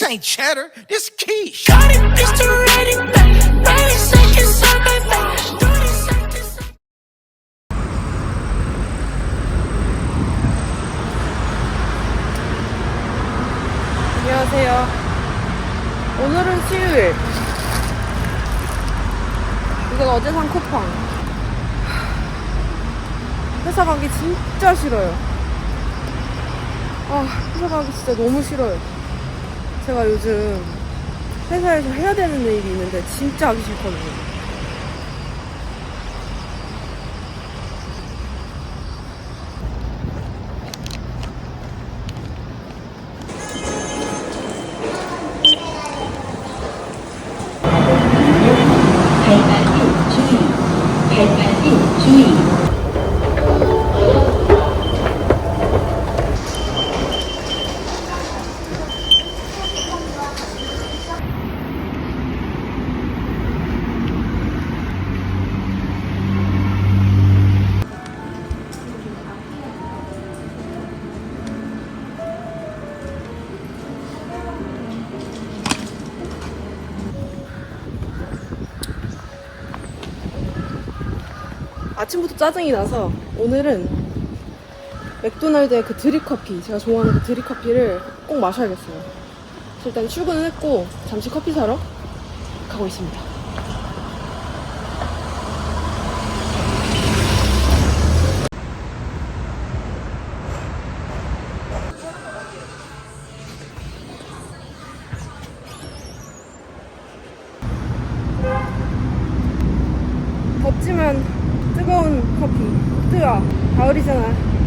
This ain't cheddar, this quiche. Got it, Mr. Ready, back. 30 seconds on my back. 30 seconds. 안녕하세요. 오늘은 수요일. 이건 어제 산 쿠팡. 회사 가기 진짜 싫어요. 아, 회사 가기 진짜 너무 싫어요. 제가 요즘 회사에서 해야 되는 일이 있는데 진짜 하기 싫거든요. 아침부터 짜증이 나서 오늘은 맥도날드의 그 드립커피 제가 좋아하는 그 드립커피를 꼭 마셔야겠어요. 일단 출근을 했고 잠시 커피 사러 가고 있습니다. 덥지만 뜨거운 커피. 뜨아 가을이잖아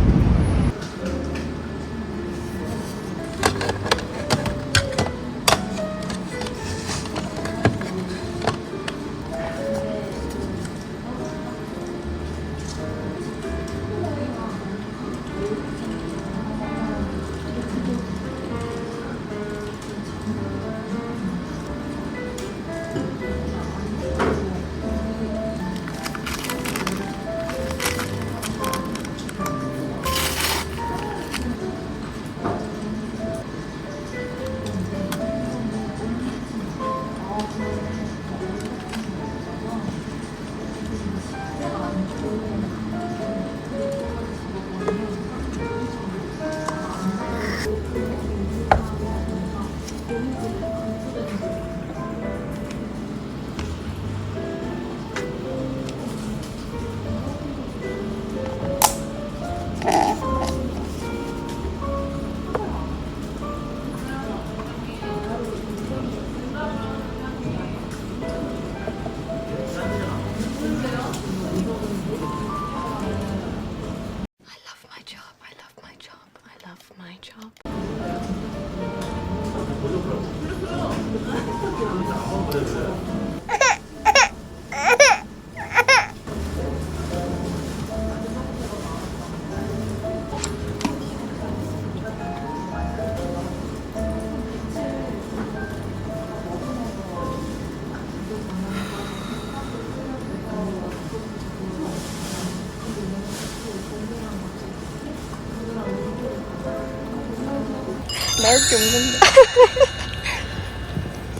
나올 게 없는데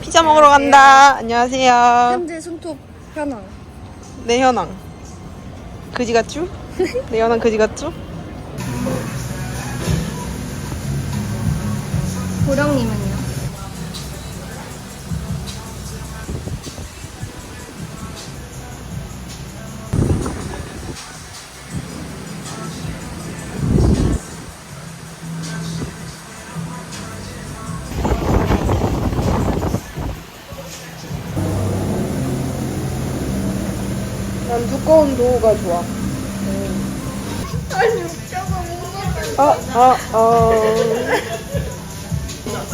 피자 먹으러 간다 안녕하세요 현재 손톱 현황. 내 현황 그지 같죠? 내 현황 그지 같죠? 보령님은 두꺼운 도우가 좋아 아, 아, 아.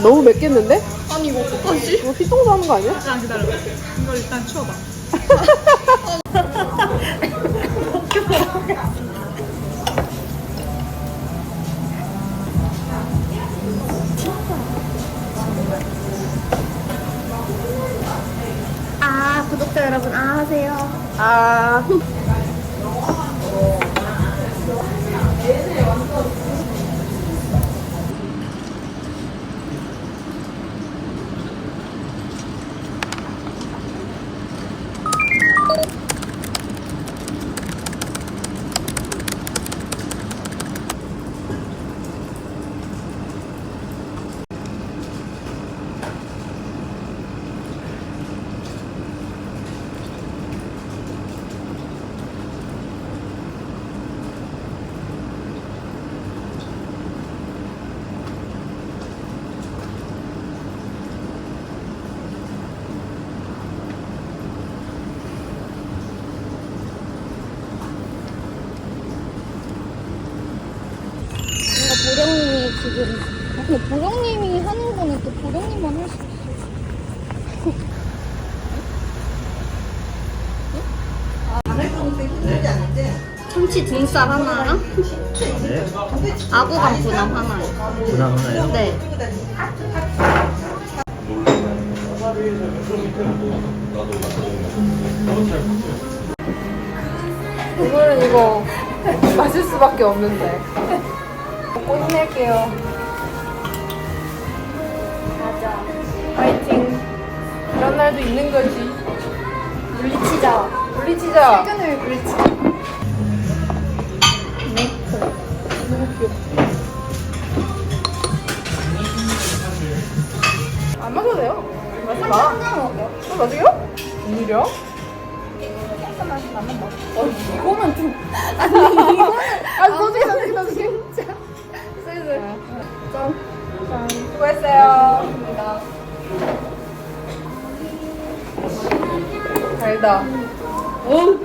너무 맵겠는데? 아니 이거 어떡하지? 이거 피똥사 하는 거 아니야? 아 기다려. 이걸 일단 치워봐. 구독자 여러분 아 하세요. 아. 지금. 아, 근데 보령님이 하는 거는 또 보령님만 할 수 있어. 참치 등살 하나랑 아구간 분함 하나요. 부담 하나요? 네. 오늘은 이거 마실 수밖에 없는데. 먹고 힘낼게요. 맞아. 파이팅. 이런 날도 있는 거지. 물리치자. 물리치자. 퇴근을 그렇지. 안 마셔도 돼요. 마지 마. 한잔 먹어요. 어, 마세요? 웬일이야? 어, 이거는 좀. 아니, 이거는. 아, 나중에, 나 달다. 응?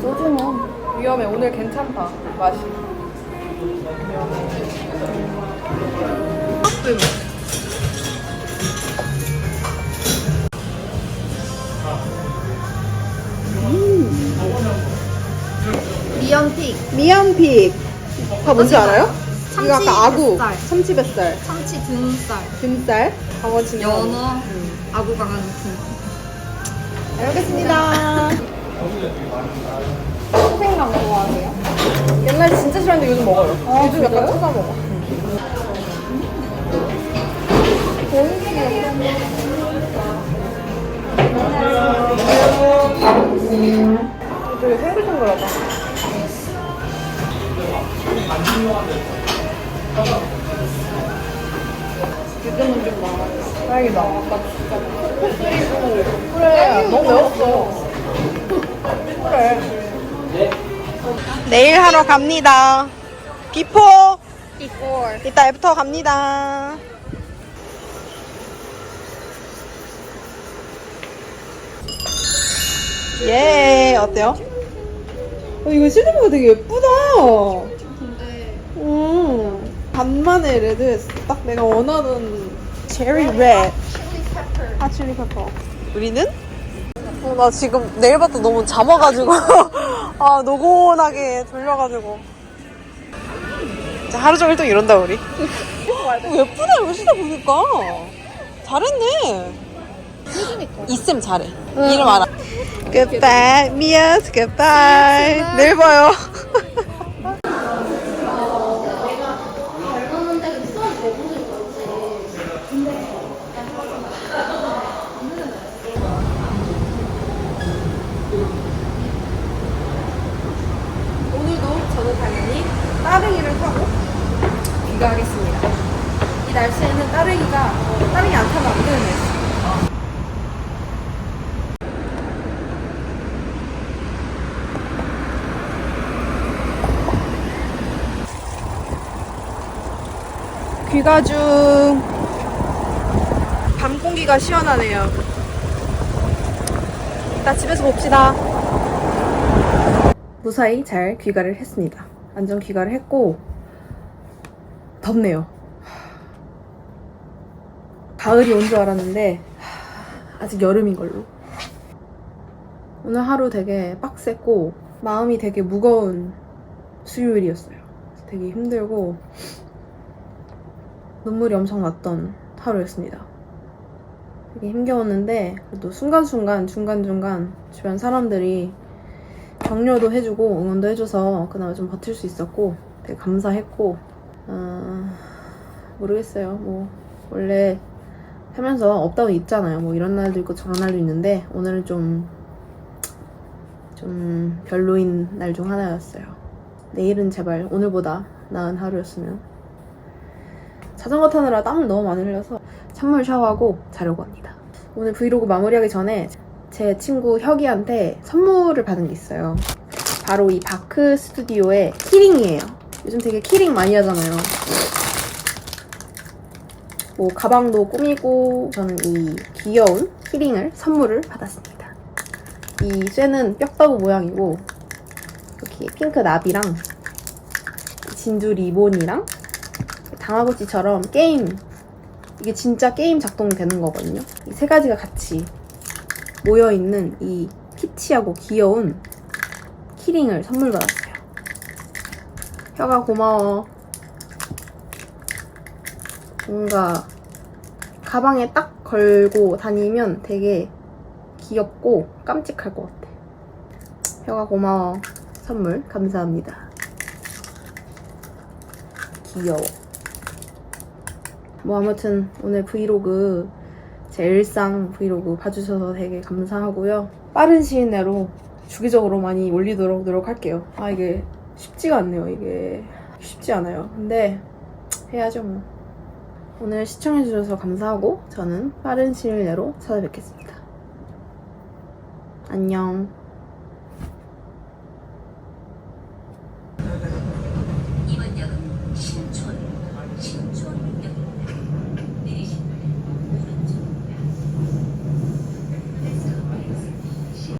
소주는 위험해. 오늘 괜찮다. 맛이. 미연픽, 미연픽. 다 뭔지 알아요? 이거 아까 아구, 뱃살. 참치 뱃살, 참치 등살, 등살, 강원 진원 연어, 아구간 등. 잘 먹겠습니다. 생강 좋아하세요? 옛날 진짜 싫어했는데 요즘 먹어요. 요즘 약간 찾아 먹어. 되게 생글생글하다. 요즘은 좀 나아. 다행이다. 아까 진짜 코 쓰리고. 그래, 너무 매웠어. 그래. 내일 하러 갑니다. 비포. 이걸. 이따 애프터 갑니다. 예, 어때요? 어, 이거 실제보다 되게 예쁘다. 음, 반만의 레드에서 딱 내가 원하던 제리 레드. 하칠리 페퍼. 우리는? 어, 나 지금 네일바도 너무 잠아가지고. 아 노곤하게 졸려가지고. 하루 종일 또 이런다 우리. 어, 예쁘다. 이거 신다 보니까. 잘했네. 이쌤 잘해. 이름 알아. Goodbye 미아스 Goodbye. 내일 봐요 오늘도 저는 당연히 따릉이를 타고 귀가하겠습니다. 이 날씨에는 따릉이가 어, 따릉이 안 타면 안 되는 날씨. 귀가 중. 밤 공기가 시원하네요. 이따 집에서 봅시다. 무사히 잘 귀가를 했습니다. 안전 귀가를 했고 덥네요. 가을이 온 줄 알았는데 아직 여름인 걸로. 오늘 하루 되게 빡셌고 마음이 되게 무거운 수요일이었어요. 되게 힘들고 눈물이 엄청 났던 하루였습니다. 되게 힘겨웠는데 그래도 순간순간 중간중간 주변 사람들이 격려도 해주고 응원도 해줘서 그나마 좀 버틸 수 있었고 되게 감사했고 어, 모르겠어요 뭐 원래 하면서 없다고 있잖아요 뭐 이런 날도 있고 저런 날도 있는데 오늘은 좀 좀 별로인 날 중 하나였어요 내일은 제발 오늘보다 나은 하루였으면 자전거 타느라 땀을 너무 많이 흘려서 찬물 샤워하고 자려고 합니다 오늘 브이로그 마무리하기 전에 제 친구 혁이한테 선물을 받은 게 있어요. 바로 이 바크 스튜디오의 키링이에요. 요즘 되게 키링 많이 하잖아요. 뭐 가방도 꾸미고 저는 이 귀여운 키링을 선물을 받았습니다. 이 쇠는 뼈다구 모양이고 이렇게 핑크 나비랑 진주 리본이랑 당화고치처럼 게임 이게 진짜 게임 작동되는 거거든요. 이 세 가지가 같이 모여 있는 이 키치하고 귀여운 키링을 선물 받았어요. 혀가 고마워. 뭔가 가방에 딱 걸고 다니면 되게 귀엽고 깜찍할 것 같아. 혀가 고마워. 선물 감사합니다. 귀여워. 뭐 아무튼 오늘 브이로그 제 일상 브이로그 봐주셔서 되게 감사하고요. 빠른 시일 내로 주기적으로 많이 올리도록 노력할게요. 아 이게 쉽지가 않네요. 이게 쉽지 않아요. 근데 해야죠 뭐. 오늘 시청해주셔서 감사하고 저는 빠른 시일 내로 찾아뵙겠습니다. 안녕.